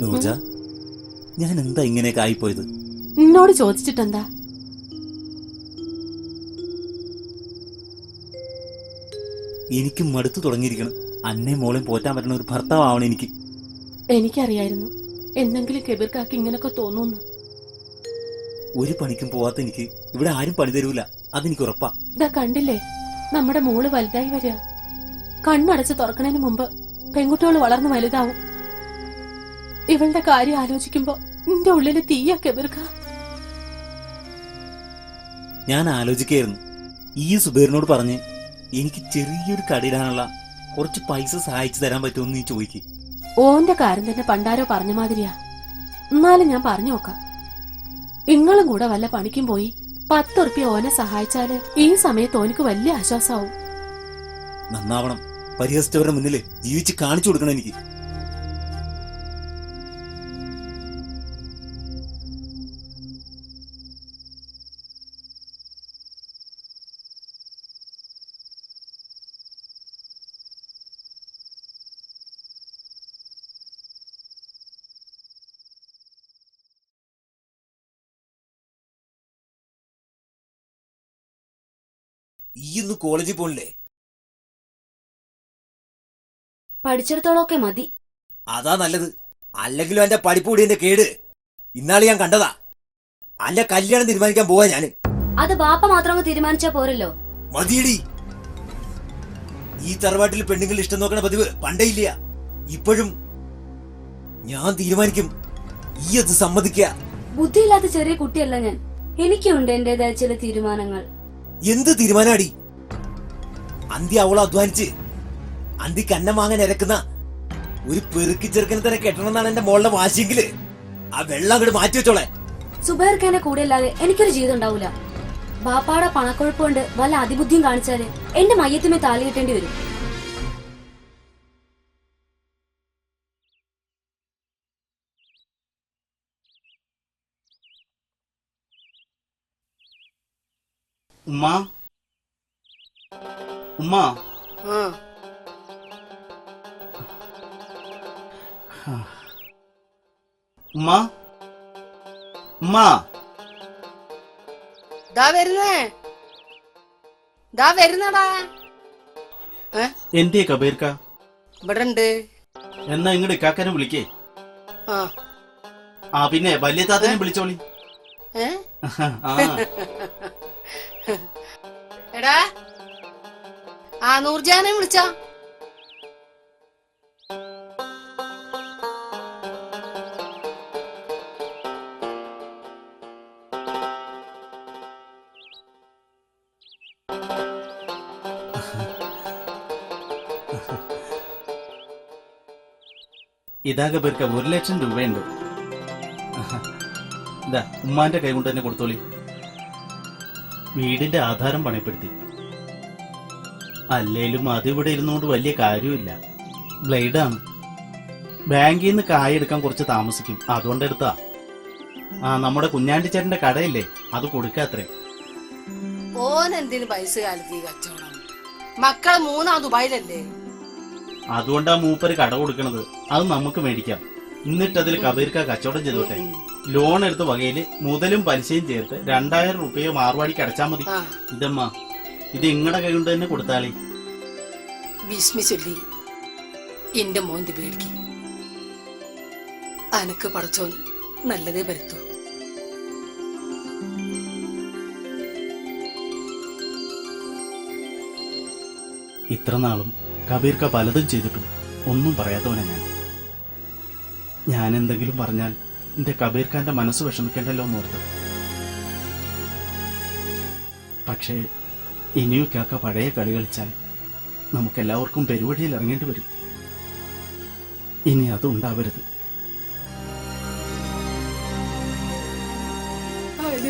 നൂർജ ഞാൻ എന്താ ഇങ്ങനെയൊക്കെ ആയിപ്പോയത്? നിന്നോട് ചോദിച്ചിട്ടെന്താ? എനിക്ക് മടുത്തു തുടങ്ങിയിരിക്കണം. അന്നേ മോളെയും പോറ്റാൻ പറ്റുന്ന ഒരു ഭർത്താവണം എനിക്ക്. എനിക്കറിയായിരുന്നു. എന്തെങ്കിലും കാക്ക് ഇങ്ങനൊക്കെ തോന്നുന്നു. ഒരു പണിക്കും പോവാത്ത എനിക്ക് ഇവിടെ ആരും പണി തരൂല. അതെനിക്ക് ഉറപ്പാ. ഇതാ കണ്ടില്ലേ? നമ്മുടെ മോൾ വലുതായി വരിക. കണ്ണടച്ച് തുറക്കണതിന് മുമ്പ് പെൺകുട്ടികൾ വളർന്ന് വലുതാവും. ഇവളുടെ കാര്യം ആലോചിക്കുമ്പോ നിന്റെ ഉള്ളിൽ തീയൊക്കെ ഞാൻ ആലോചിക്കായിരുന്നു. ഈ സുബീറിനോട് പറഞ്ഞ് എനിക്ക് ചെറിയൊരു കടയിടാനുള്ള കുറച്ച് പൈസ സഹായിച്ചു തരാൻ പറ്റുമെന്ന് നീ ചോദിക്ക്. ഓന്റെ കാര്യം തന്നെ പണ്ടാരോ പറഞ്ഞ മാതിരിയാ. എന്നാലും ഞാൻ പറഞ്ഞു നോക്കാം. നിങ്ങളും കൂടെ വല്ല പണിക്കും പോയി പത്തുറുപ്യ ഓനെ സഹായിച്ചാൽ ഈ സമയത്ത് ഓനക്ക് വലിയ ആശ്വാസാവും. നന്നാവണം. പരിഹസിച്ചവരുടെ മുന്നിൽ ജീവിച്ച് കാണിച്ചു കൊടുക്കണം എനിക്ക്. ഈ കോളേജിൽ പോണില്ലേ? പഠിച്ചെടുത്തോളൊക്കെ മതി. അതാ നല്ലത്. അല്ലെങ്കിലും എന്റെ പഠിപ്പുകൂടിയന്റെ കേട്. ഇന്നാൾ ഞാൻ കണ്ടതാ. അന്റെ കല്യാണം തീരുമാനിക്കാൻ പോവാ ഞാൻ. അത് ബാപ്പ മാത്രം തീരുമാനിച്ചാ പോരല്ലോ. മതിയടി. ഈ തറവാട്ടിൽ പെണ്ണുങ്ങൾ ഇഷ്ടം നോക്കണ പതിവ് പണ്ടേ ഇല്ല. ഇപ്പോഴും ഞാൻ തീരുമാനിക്കും. ഈ അത് സമ്മതിക്ക. ബുദ്ധിയില്ലാത്ത ചെറിയ കുട്ടിയല്ല ഞാൻ. എനിക്കുണ്ട് എന്റേതായ ചില തീരുമാനങ്ങൾ. എന്ത് തീരുമാനാടി? അന്തി അവളെ അധ്വാനിച്ച് അന്തി അന്നം വാങ്ങാൻ ഇരക്കുന്ന ഒരു പെറുക്കി ചെറുക്കനെ തന്നെ കെട്ടണമെന്നാണ് എന്റെ മോളുടെ വാശിയെങ്കിൽ. ആ വെള്ളം അങ്ങോട്ട് മാറ്റി വെച്ചോളെ. സുബേർക്കനെ കൂടെ അല്ലാതെ എനിക്കൊരു ജീവിതം ഉണ്ടാവൂല. ബാപ്പാടെ പണക്കൊഴുപ്പ് കൊണ്ട് വല്ല അതിബുദ്ധിയും കാണിച്ചാൽ എന്റെ മയ്യത്തുമേ താലി കിട്ടേണ്ടി വരും. ഉമ്മ? ഉമ്മ? ഉമ്മ? ഉമ്മ? ദാ വരുന്നേ. ദാ വരുന്നടാ. എന്തേ കബീർക്ക? ഇവിടെ ഉണ്ട് എന്നാ ഇങ്ങോട്ട് ഇക്കാക്കനെ വിളിക്കേ. ആ. ആ പിന്നെ വലിയ താത്തനെ വിളിച്ചോളി. ഏ? ആ. എടാ. ആ നൂർജാനെ വിളിച്ച. ഇതാകെ പേർക്ക് ഒരു ലക്ഷം രൂപയുണ്ട്. ഉമ്മാന്റെ കൈ കൊണ്ട് തന്നെ കൊടുത്തോളി. വീടിന്റെ ആധാരം പണിപ്പെടുത്തി. അല്ലേലും അതിവിടെ ഇരുന്നുകൊണ്ട് വലിയ കാര്യമില്ല ബ്ലേഡാണ്. ബാങ്കിൽ നിന്ന് കായ എടുക്കാൻ കുറച്ച് താമസിക്കും. അതുകൊണ്ട് എടുത്താ. ആ നമ്മുടെ കുഞ്ഞാണ്ടി ചേട്ടന്റെ കടയില്ലേ? അത് കൊടുക്കാത്രേ ഓൻ എന്തിനു പൈസ കാലത്ത് ഈ കച്ചവടം? മക്കൾ മൂന്നാം ദുബായിലല്ലേ? അതുകൊണ്ടാ മൂപ്പര് കട കൊടുക്കണത്. അത് നമുക്ക് മേടിക്കാം. എന്നിട്ട് അതിൽ കബീർക്ക കച്ചവടം ചെയ്തോട്ടെ. ലോൺ എടുത്ത വകയിൽ മുതലും പലിശയും ചേർത്ത് രണ്ടായിരം റുപ്യോ മാർവാടിക്ക് അടച്ചാ മതി. ഇതമ്മ. ഇത് ഇങ്ങടെ കൈ കൊണ്ട് തന്നെ കൊടുത്താളി. ഭീഷ്മി ചൊല്ലി എന്റെ മോന്റെ പേടിക്ക്. അനക്ക് പടച്ചോൻ നല്ലതേ വരുത്തൂ. ഇത്ര നാളും കബീർക്ക പലതും ചെയ്തിട്ടും ഒന്നും പറയാത്തവനാ ഞാൻ. ഞാൻ എന്തെങ്കിലും പറഞ്ഞാൽ എന്റെ കബീർക്കാന്റെ മനസ്സ് വിഷമിക്കണ്ടല്ലോ എന്നോർത്ത് പക്ഷേ ഇനിയും പഴയ കളി കളിച്ചാൽ നമുക്കെല്ലാവർക്കും പെരുവഴിയിൽ ഇറങ്ങേണ്ടി വരും. ഇനി അതുണ്ടാവരുത്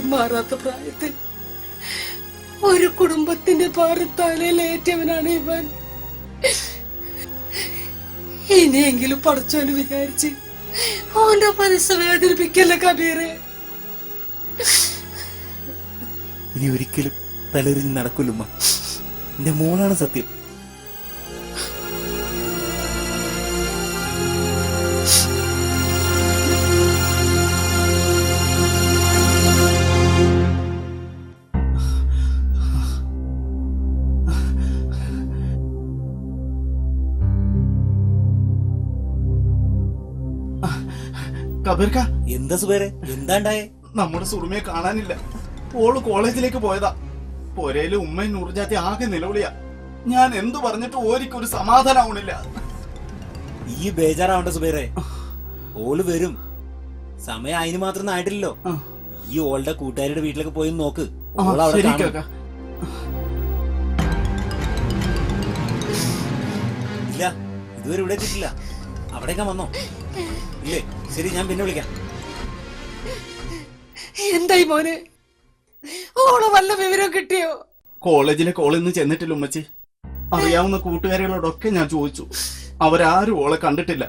മാറാത്ത പ്രായത്തിൽ ഒരു കുടുംബത്തിന്റെ പാറത്താലേറ്റവനാണ് ഇവൻ. ഇനിയെങ്കിലും പടച്ചോന് വിചാരിച്ച് ഓന്റെ മനസ്സ് വേദനിപ്പിക്കല്ല കബീറെ? ഇനി ഒരിക്കലും തലറിഞ്ഞ് നടക്കില്ലുമ്മ എന്റെ മോളാണ് സത്യം. കബീർക്ക എന്താ സുബേറെ? എന്താണ്ടായേ? നമ്മുടെ സുറുമയെ കാണാനില്ല. ഓൾ കോളേജിലേക്ക് പോയതാ. പൊരയിൽ ഉമ്മയും നൂർജാത്തി ആകെ നിലവിളിയാ. ഞാൻ എന്തു പറഞ്ഞിട്ട് ഓരിക്കൊരു സമാധാനാവണില്ല. ഈ ബേജാറാവണ്ട സുബേറെ. ഓൾ വരും. സമയം അതിന് മാത്രം ആയിട്ടില്ലല്ലോ. ആ. ഈ ഓളുടെ കൂട്ടുകാരുടെ വീട്ടിലേക്ക് പോയി നോക്ക്. ആ, ഓൾ അവിടെ ശരി കാണും. കാക്ക. ഇല്ല ഇതുവരെ ഇവിടെ എത്തിയിട്ടില്ല. അവിടേക്കാ വന്നോ? ഇല്ലേ? ശരി ഞാൻ പിന്നെ വിളിക്കാം. എന്തായി മോനെ? ഓളെ വല്ല വിവരം കിട്ടിയോ? കോളേജിലെ കോളിൽ നിന്ന് ചെന്നിട്ടില്ല ഉമ്മച്ചി. അറിയാവുന്ന കൂട്ടുകാരികളോടൊക്കെ ഞാൻ ചോദിച്ചു. അവരാരും ഓളെ കണ്ടിട്ടില്ല.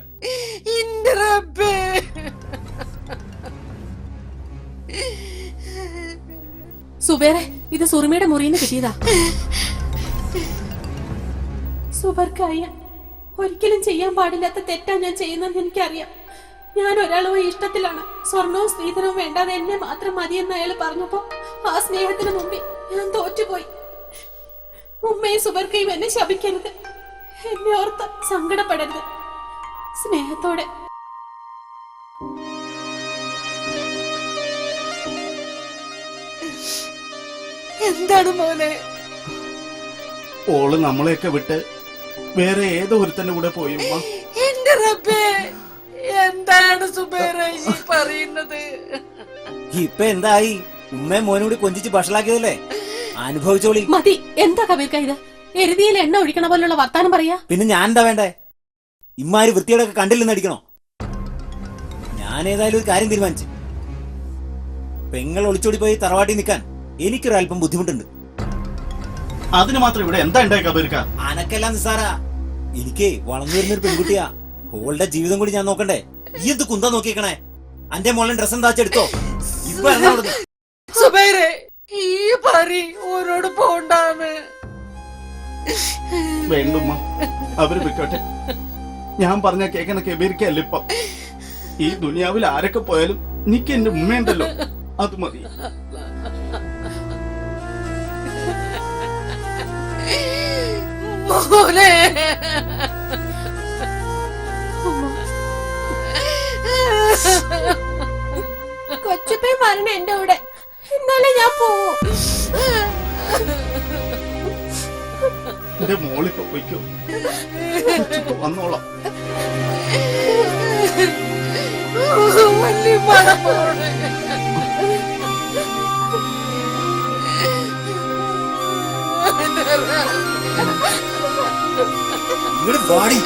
സുബേറെ ഇത് സുറുമിയുടെ മുറിയിൽ നിന്ന് കിട്ടിയതാ. സുബർക്കായ ഒരിക്കലും ചെയ്യാൻ പാടില്ലാത്ത തെറ്റാ ഞാൻ ചെയ്യുന്നതെന്ന് എനിക്കറിയാം. ഞാൻ ഒരാളുമായി ഇഷ്ടത്തിലാണ്. സ്വർണവും സ്ത്രീധനവും വേണ്ടാതെ എന്നെ മാത്രം മതിയെന്ന് അയാൾ പറഞ്ഞപ്പോ ആ സ്നേഹത്തിന് മുമ്പിൽ ഞാൻ തോറ്റുപോയി. ഉമ്മയും സുബർക്കയും എന്നെ ശപിക്കരുത്. എന്നെ ഓർത്ത് സങ്കടപ്പെടരുത്. സ്നേഹത്തോടെ. എന്താണ് മോനെ? ഓൾ നമ്മളെയൊക്കെ വിട്ട് വേറെ ഏതോ ഒരുത്തന്റെ കൂടെ പോയി ഉമ്മ. എന്റെ റബ്ബേ എന്താണ് പറയുന്നത്? ഇപ്പൊ എന്തായി? ഉമ്മയും മോനും കൂടി കൊഞ്ചിച്ച് ഭക്ഷണാക്കിയതല്ലേ അനുഭവിച്ചോളി. മതി എന്താ കബീർക്ക ഇത്? എരുതിയിൽ എണ്ണ ഒഴിക്കണ പോലുള്ള വർത്താനം പറയാ? പിന്നെ ഞാൻ എന്താ വേണ്ടേ? ഇമ്മാര് വൃത്തിയോടൊക്കെ കണ്ടില്ലെന്ന് അടിക്കണോ? ഞാൻ ഏതായാലും ഒരു കാര്യം തീരുമാനിച്ചു. പെങ്ങൾ ഒളിച്ചോടി പോയി തറവാട്ടി നിൽക്കാൻ എനിക്കൊരല്പം ബുദ്ധിമുട്ടുണ്ട്. അതിന് മാത്രം ഇവിടെ എന്താ ഉണ്ടായി കബീർക്ക? അനക്കെല്ലാം നിസാരാ എനിക്ക് വളർന്നു വരുന്ന ഒരു പെൺകുട്ടിയാ. ഓളുടെ ജീവിതം കൂടി ഞാൻ നോക്കണ്ടേ? ഈ എന്ത് കുന്ത നോക്കിക്കണേ അന്റെ മോളെ ഡ്രസ് എന്താ വെച്ചെടുത്തോ ഇപ്പൊ. ഈ പറി ഓരോട് പോണ്ടാന്ന്. വേണ്ടുമ്മ അവർ വിട്ടോട്ടെ. ഞാൻ പറഞ്ഞ കേക്കണ കബീർക്കല്ല ഇപ്പം. ഈ ദുനിയാവിൽ ആരൊക്കെ പോയാലും നിക്ക് എന്റെ ഉമ്മയുണ്ടല്ലോ. അത് മതി. മോനെ. കൊച്ചുപ്പേ മരണ എന്റെ കൂടെ. എന്നാലേ ഞാൻ പോവൂ. എന്റെ മോളിപ്പോ പൊയ്ക്കോ വന്നോളാം. വല്യ പണം പോണേ ഇങ്ങട് വാടി ബാഡി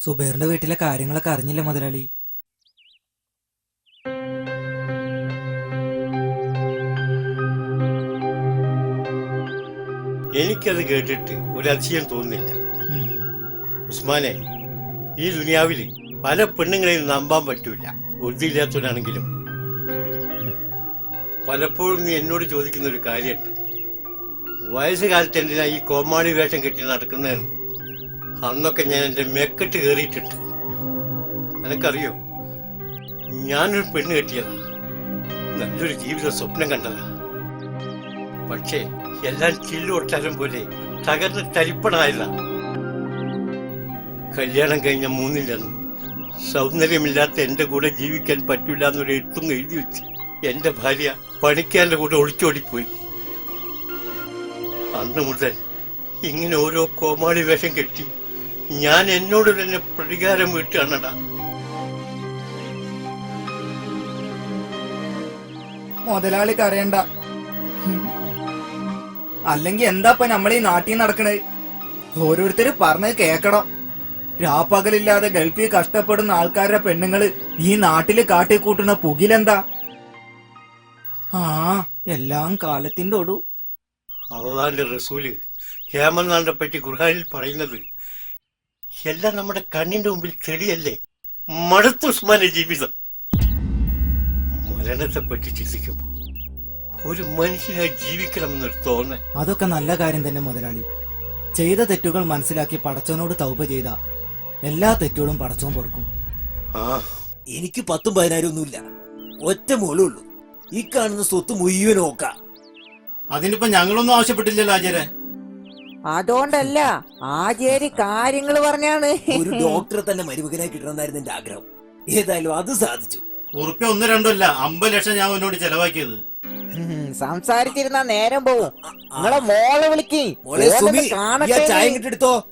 സുബൈറിന്റെ വീട്ടിലെ കാര്യങ്ങളൊക്കെ അറിഞ്ഞില്ല മുതലാളി? എനിക്കത് കേട്ടിട്ട് ഒരു അതിശയം തോന്നുന്നില്ല ഉസ്മാനെ ഈ ദുനിയാവിൽ പല പെണ്ണുങ്ങളെയും നമ്പാൻ പറ്റൂല. ഉറുതിയില്ലാത്തവരാണെങ്കിലും പലപ്പോഴും നീ എന്നോട് ചോദിക്കുന്ന ഒരു കാര്യമുണ്ട്. വയസ്സുകാലത്ത് എന്തിനാ ഈ കോമാളി വേഷം കെട്ടി നടക്കുന്നതെന്ന്? അന്നൊക്കെ ഞാൻ എന്റെ മെക്കെട്ട് കയറിയിട്ടുണ്ട്. നിനക്കറിയോ? ഞാനൊരു പെണ്ണ് കെട്ടിയതാ. നല്ലൊരു ജീവിത സ്വപ്നം കണ്ടതാ. പക്ഷേ എല്ലാം ചില്ലൊട്ടാലും പോലെ തകർന്ന് തരിപ്പണായില്ല കല്യാണം കഴിഞ്ഞ മൂന്നില്ലെന്ന് സൗന്ദര്യമില്ലാത്ത എന്റെ കൂടെ ജീവിക്കാൻ പറ്റില്ല എന്നൊരു എഴുത്തും എഴുതി വെച്ച് എന്റെ ഭാര്യ പണിക്കാരന്റെ കൂടെ ഒളിച്ചോടിപ്പോയി അന്ന് മുതൽ ഇങ്ങനെ ഓരോ കോമാളി വേഷം കെട്ടി ഞാൻ എന്നോട് തന്നെ പ്രതികാരം വീട്ടുകയാണടാ മുതലാളി കരയണ്ട ഉം. എന്താപ്പ എന്താപ്പ ഈ നാട്ടിൽ നടക്കണേ? ഓരോരുത്തര് പറഞ്ഞ് കേക്കണം രാപ്പകലില്ലാതെ ഗൾഫിൽ കഷ്ടപ്പെടുന്ന ആൾക്കാരുടെ പെണ്ണുങ്ങൾ ഈ നാട്ടിൽ കാട്ടിക്കൂട്ടുന്ന പുകിലെന്താ? ആ എല്ലാം കാലത്തിന്റെ ഒടു. അവതാന്റെ റസൂൽ ഹേമനാളിനെ പറ്റി ഖുർഹാനിൽ പറയുന്നത് എല്ലാം നമ്മുടെ കണ്ണിന്റെ മുമ്പിൽ തെളിയല്ലേ മടുത്തു ജീവിതം. മരണത്തെ പറ്റി ചിന്തിക്കുമ്പോ ഒരു മനുഷ്യനെ ജീവിക്കണം തോന്നൽ. അതൊക്കെ നല്ല കാര്യം തന്നെ മുതലാളി. ചെയ്ത തെറ്റുകൾ മനസ്സിലാക്കി പടച്ചവനോട് തൗപ ചെയ്ത എല്ലാ തെറ്റുകളും പടച്ചവൻ പൊറുക്കും. ആ. എനിക്ക് പത്തും പതിനായിരം ഒന്നുമില്ല. ഒറ്റ മോളേ ഉള്ളൂ. ഈ കാണുന്ന സ്വത്ത് മുഴുവൻ നോക്ക അതിനിപ്പോ ഞങ്ങളൊന്നും ആവശ്യപ്പെട്ടില്ലല്ലോ ആചാര്യ അതുകൊണ്ടല്ല ആചേരി കാര്യങ്ങൾ പറഞ്ഞാണ്. ഒരു ഡോക്ടറെ തന്നെ മരുമകനായി കിട്ടണമെന്നായിരുന്നു എന്റെ ആഗ്രഹം. ഏതായാലും അത് സാധിച്ചു. ഉറുപ്പ്യ ഒന്ന് രണ്ടല്ല അമ്പത് ലക്ഷം ഞാൻ അവനോട് ചെലവാക്കിയത്. സംസാരിച്ചിരുന്ന നേരം പോവും. നിങ്ങളെ മോളെ വിളിക്ക്. ചായ കിട്ടെടുത്തോ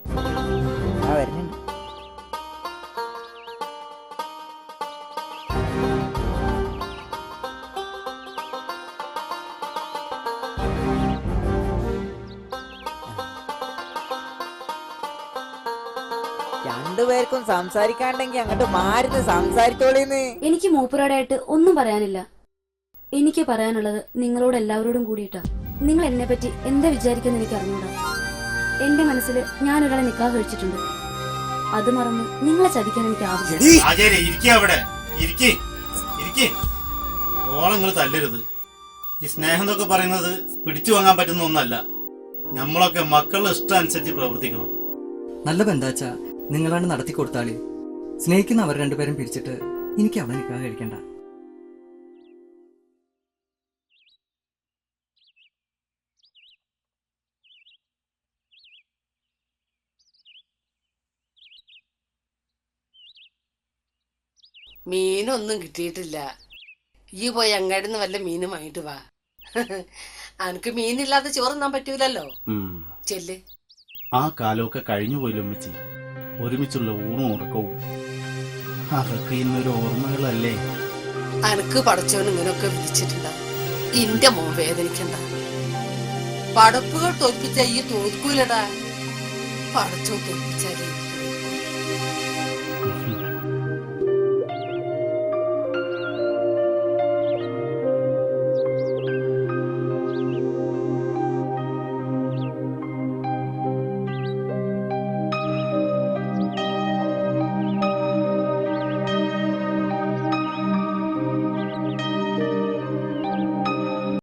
രണ്ടുപേർക്കും സംസാരിക്കാണ്ടെങ്കി അങ്ങോട്ട് മാറി സംസാരിച്ചോളീന്ന്. എനിക്ക് മൂപ്പരോടായിട്ട് ഒന്നും പറയാനില്ല. എനിക്ക് പറയാനുള്ളത് നിങ്ങളോട് എല്ലാവരോടും കൂടിയിട്ടാ. നിങ്ങൾ എന്നെ പറ്റി എന്താ വിചാരിക്കുന്ന എനിക്ക് അറിഞ്ഞൂടാ. എന്റെ മനസ്സിൽ ഞാൻ ഒരാളെ നിക്കാഹ് കഴിച്ചിട്ടുണ്ട്. അത് മറന്ന് നിങ്ങളെ ചതിക്കാൻ എനിക്ക് ആവശ്യം എടീ ആചാര്യ അവിടെ. ഇരിക്കേ ഇരിക്കേ. ഓളം നിങ്ങൾ തല്ലരുത്. ഈ സ്നേഹം എന്നൊക്കെ പറയുന്നത് പിടിച്ചു വാങ്ങാൻ പറ്റുന്ന ഒന്നല്ല. നമ്മളൊക്കെ മക്കളുടെ ഇഷ്ടം അനുസരിച്ച് പ്രവർത്തിക്കണം. നല്ല ബന്ധാച്ച നിങ്ങളാണ് നടത്തി കൊടുത്താളി സ്നേഹിക്കുന്ന അവർ രണ്ടുപേരും പിരിച്ചിട്ട് എനിക്ക് അവളെ നിൽക്കാൻ കഴിക്കണ്ട. മീനൊന്നും കിട്ടിയിട്ടില്ല. ഈ പോയി അങ്ങാടിന്ന് വല്ല മീനും വാങ്ങിട്ട് വാ. അനക്ക് മീനില്ലാതെ ചോറുന്നാൻ പറ്റൂലല്ലോ. ചെല്ല്. ആ കാലമൊക്കെ കഴിഞ്ഞു പോയില്ല ഉമ്മച്ചി. ഒരുമിച്ചുള്ള ഊണും ഉറക്കവും. അതൊക്കെ ഇന്നൊരു ഓർമ്മകളല്ലേ? അനക്ക് പടച്ചവൻ ഇങ്ങനൊക്കെ വിധിച്ചിട്ടുണ്ടാവും ഇന്റെ മോൻ വേദനിക്കണ്ട. പടപ്പുകൾ തോൽപ്പിച്ച ഈ തോൽക്കൂലടാ. പടച്ചോ തോൽപ്പിച്ചാലേ.